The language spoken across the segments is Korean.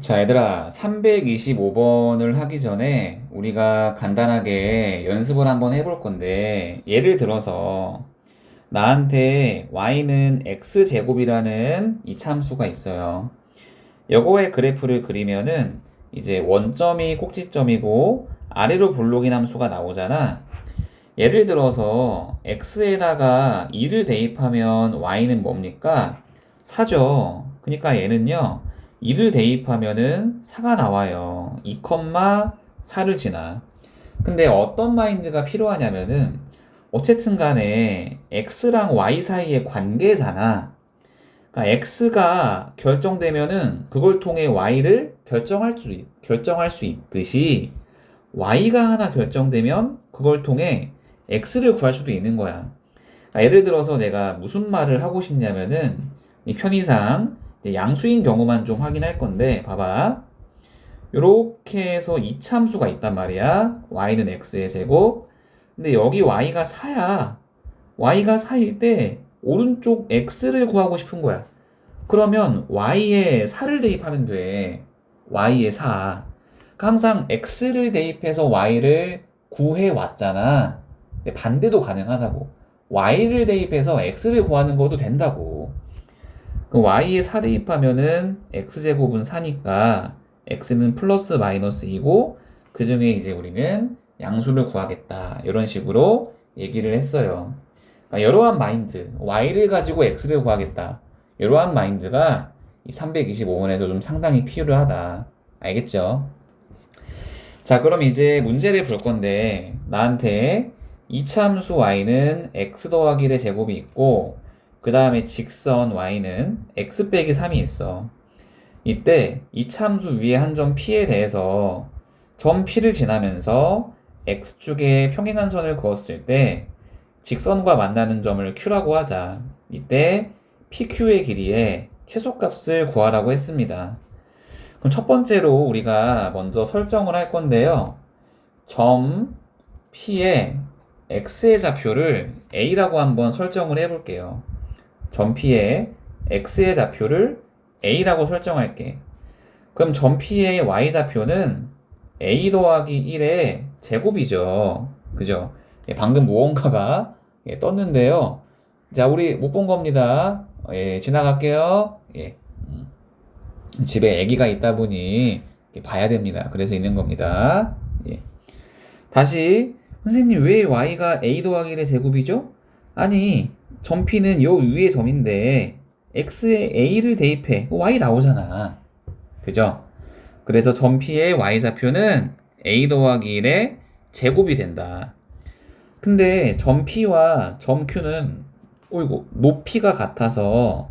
자, 얘들아, 325번을 하기 전에 우리가 간단하게 연습을 한번 해볼 건데, 예를 들어서 나한테 y는 x제곱이라는 이 참수가 있어요. 요거의 그래프를 그리면은 이제 원점이 꼭지점이고 아래로 볼록인 함수가 나오잖아. 예를 들어서 x에다가 2를 대입하면 y는 뭡니까? 4죠. 그러니까 얘는요. 2를 대입하면은 4가 나와요. 2,4를 지나. 근데 어떤 마인드가 필요하냐면은 어쨌든 간에 x랑 y 사이의 관계잖아. 그러니까 x가 결정되면은 그걸 통해 y를 결정할 수 있- 결정할 수 있듯이 y가 하나 결정되면 그걸 통해 x를 구할 수도 있는 거야. 그러니까 예를 들어서 내가 무슨 말을 하고 싶냐면은 이 편의상 양수인 경우만 좀 확인할 건데 봐봐. 요렇게 해서 이참수가 있단 말이야. y는 x의 제곱. 근데 여기 y가 4야. y가 4일 때 오른쪽 x를 구하고 싶은 거야. 그러면 y에 4를 대입하면 돼. y에 4. 그러니까 항상 x를 대입해서 y를 구해 왔잖아. 반대도 가능하다고. y를 대입해서 x를 구하는 것도 된다고. 그 y에 4 대입하면은 x제곱은 4니까 x는 플러스 마이너스 2고 그 중에 이제 우리는 양수를 구하겠다. 이런 식으로 얘기를 했어요. 그러니까 이러한 마인드, y를 가지고 x를 구하겠다. 이러한 마인드가 이 325번에서 좀 상당히 필요하다. 알겠죠? 자, 그럼 이제 문제를 볼 건데 나한테 이참수 y는 x 더하기 1의 제곱이 있고 그 다음에 직선 y는 x 빼기 3이 있어. 이때 이 참수 위에 한 점 p에 대해서 점 p를 지나면서 x축에 평행한 선을 그었을 때 직선과 만나는 점을 q라고 하자. 이때 pq의 길이의 최소값을 구하라고 했습니다. 그럼 첫 번째로 우리가 먼저 설정을 할 건데요. 점 p의 x의 좌표를 a라고 한번 설정을 해볼게요. 점 p의 x의 좌표를 a라고 설정할게. 그럼 점 p의 y 좌표는 a 더하기 1의 제곱이죠. 그죠? 예, 방금 무언가가 예, 떴는데요. 자, 우리 못 본 겁니다. 예, 지나갈게요. 예. 음. 집에 아기가 있다 보니 이렇게 봐야 됩니다. 그래서 있는 겁니다. 예. 다시 선생님 왜 y가 a 더하기 1의 제곱이죠? 아니 점 p는 요 위의 점인데 x에 a를 대입해 y 나오잖아. 그죠? 그래서 점 p의 y 좌표는 a 더하기 1의 제곱이 된다. 근데 점 p와 점 q는 어이구 높이가 같아서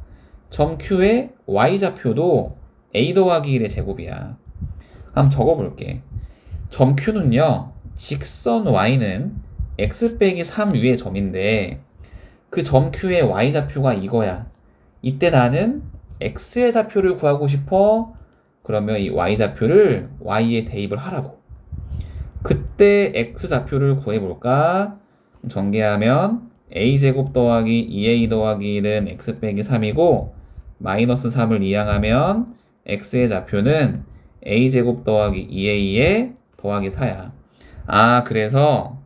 점 q의 y 좌표도 a 더하기 1의 제곱이야. 한번 적어볼게. 점 q는요 직선 y는 x 빼기 3 위의 점인데 그 점 q의 y 좌표가 이거야. 이때 나는 x의 좌표를 구하고 싶어. 그러면 이 y 좌표를 y에 대입을 하라고. 그때 x 좌표를 구해볼까? 전개하면 a제곱 더하기 2a 더하기 1은 x 빼기 3이고 마이너스 3을 이항하면 x의 좌표는 a제곱 더하기 2a에 더하기 4야. 아, 그래서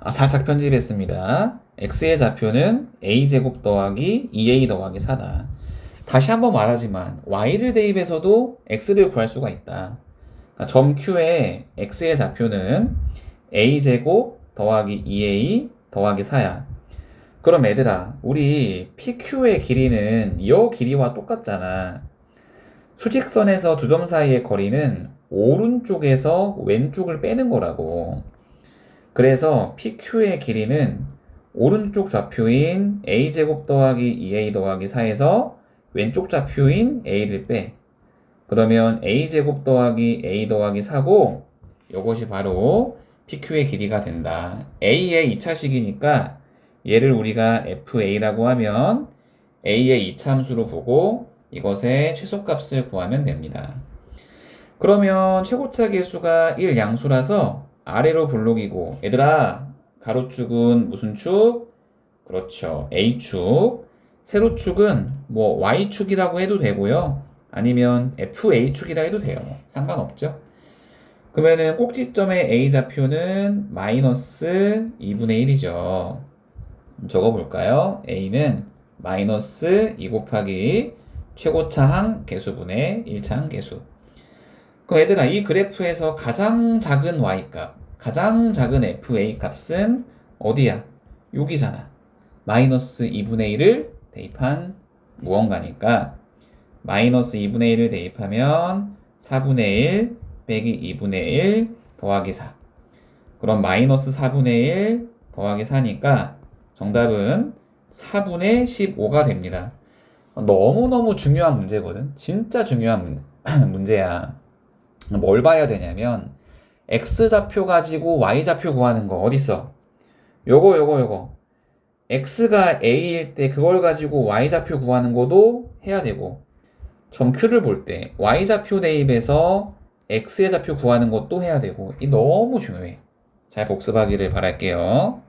아, 살짝 편집했습니다. X의 좌표는 a제곱 더하기 2a 더하기 4다. 다시 한번 말하지만 y를 대입해서도 x를 구할 수가 있다. 그러니까 점 q의 x의 좌표는 a제곱 더하기 2a 더하기 4야. 그럼 얘들아, 우리 PQ의 길이는 이 길이와 똑같잖아. 수직선에서 두 점 사이의 거리는 오른쪽에서 왼쪽을 빼는 거라고. 그래서 PQ의 길이는 오른쪽 좌표인 a제곱 더하기 2a 더하기 4에서 왼쪽 좌표인 a를 빼. 그러면 a제곱 더하기 a 더하기 4고 이것이 바로 PQ의 길이가 된다. a의 2차식이니까 얘를 우리가 fa라고 하면 a의 이참수로 보고 이것의 최소값을 구하면 됩니다. 그러면 최고차 계수가 1 양수라서 아래로 블록이고 얘들아 가로축은 무슨 축? 그렇죠. A축. 세로축은 뭐 Y축이라고 해도 되고요. 아니면 FA축이라 해도 돼요. 상관없죠. 그러면은 꼭지점의 A 좌표는 마이너스 2분의 1이죠. 적어볼까요? A는 마이너스 2 곱하기 최고차항 개수분의 1차항 개수. 그럼 얘들아 이 그래프에서 가장 작은 y값, 가장 작은 fa 값은 어디야? 여기잖아. 마이너스 2분의 1을 대입한 무언가니까 마이너스 2분의 1을 대입하면 4분의 1 빼기 2분의 1 더하기 4. 그럼 마이너스 4분의 1 더하기 4니까 정답은 4분의 15가 됩니다. 너무너무 중요한 문제거든. 진짜 중요한 문제, 문제야. 뭘 봐야 되냐면 x좌표 가지고 y좌표 구하는 거 어딨어? 요거 요거 요거 x가 a일 때 그걸 가지고 y좌표 구하는 것도 해야 되고 점 Q를 볼 때 y좌표 대입해서 x의 좌표 구하는 것도 해야 되고 이 너무 중요해. 잘 복습하기를 바랄게요.